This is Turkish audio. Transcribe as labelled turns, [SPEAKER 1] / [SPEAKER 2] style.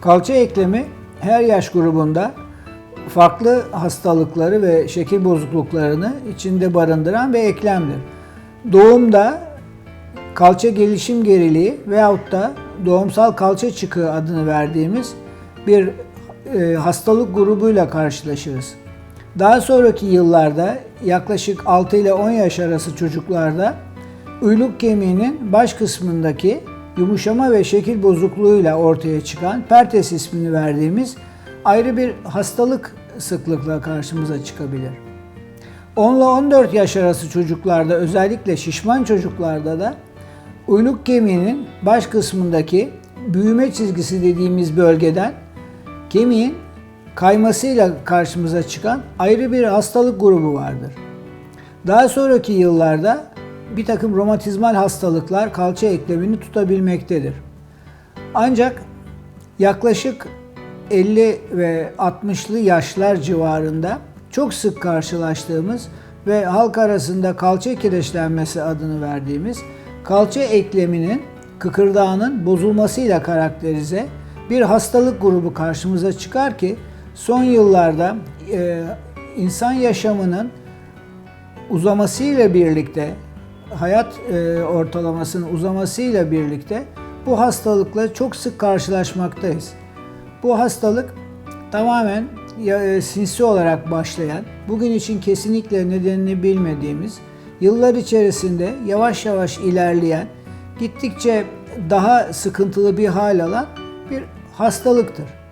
[SPEAKER 1] Kalça eklemi her yaş grubunda farklı hastalıkları ve şekil bozukluklarını içinde barındıran bir eklemdir. Doğumda kalça gelişim geriliği veyahut da doğumsal kalça çıkığı adını verdiğimiz bir e, hastalık grubuyla karşılaşırız. Daha sonraki yıllarda yaklaşık 6 ile 10 yaş arası çocuklarda uyluk kemiğinin baş kısmındaki yumuşama ve şekil bozukluğuyla ortaya çıkan pertes ismini verdiğimiz ayrı bir hastalık sıklıkla karşımıza çıkabilir. 10 ile 14 yaş arası çocuklarda özellikle şişman çocuklarda da uyluk kemiğinin baş kısmındaki büyüme çizgisi dediğimiz bölgeden kemiğin kaymasıyla karşımıza çıkan ayrı bir hastalık grubu vardır. Daha sonraki yıllarda bir takım romatizmal hastalıklar kalça eklemini tutabilmektedir. Ancak yaklaşık 50 ve 60'lı yaşlar civarında çok sık karşılaştığımız ve halk arasında kalça kireçlenmesi adını verdiğimiz kalça ekleminin kıkırdağının bozulmasıyla karakterize bir hastalık grubu karşımıza çıkar ki son yıllarda e, insan yaşamının uzamasıyla birlikte hayat e, ortalamasının uzamasıyla birlikte bu hastalıkla çok sık karşılaşmaktayız. Bu hastalık tamamen e, sinsi olarak başlayan, bugün için kesinlikle nedenini bilmediğimiz, yıllar içerisinde yavaş yavaş ilerleyen, gittikçe daha sıkıntılı bir hal alan bir hastalıktır.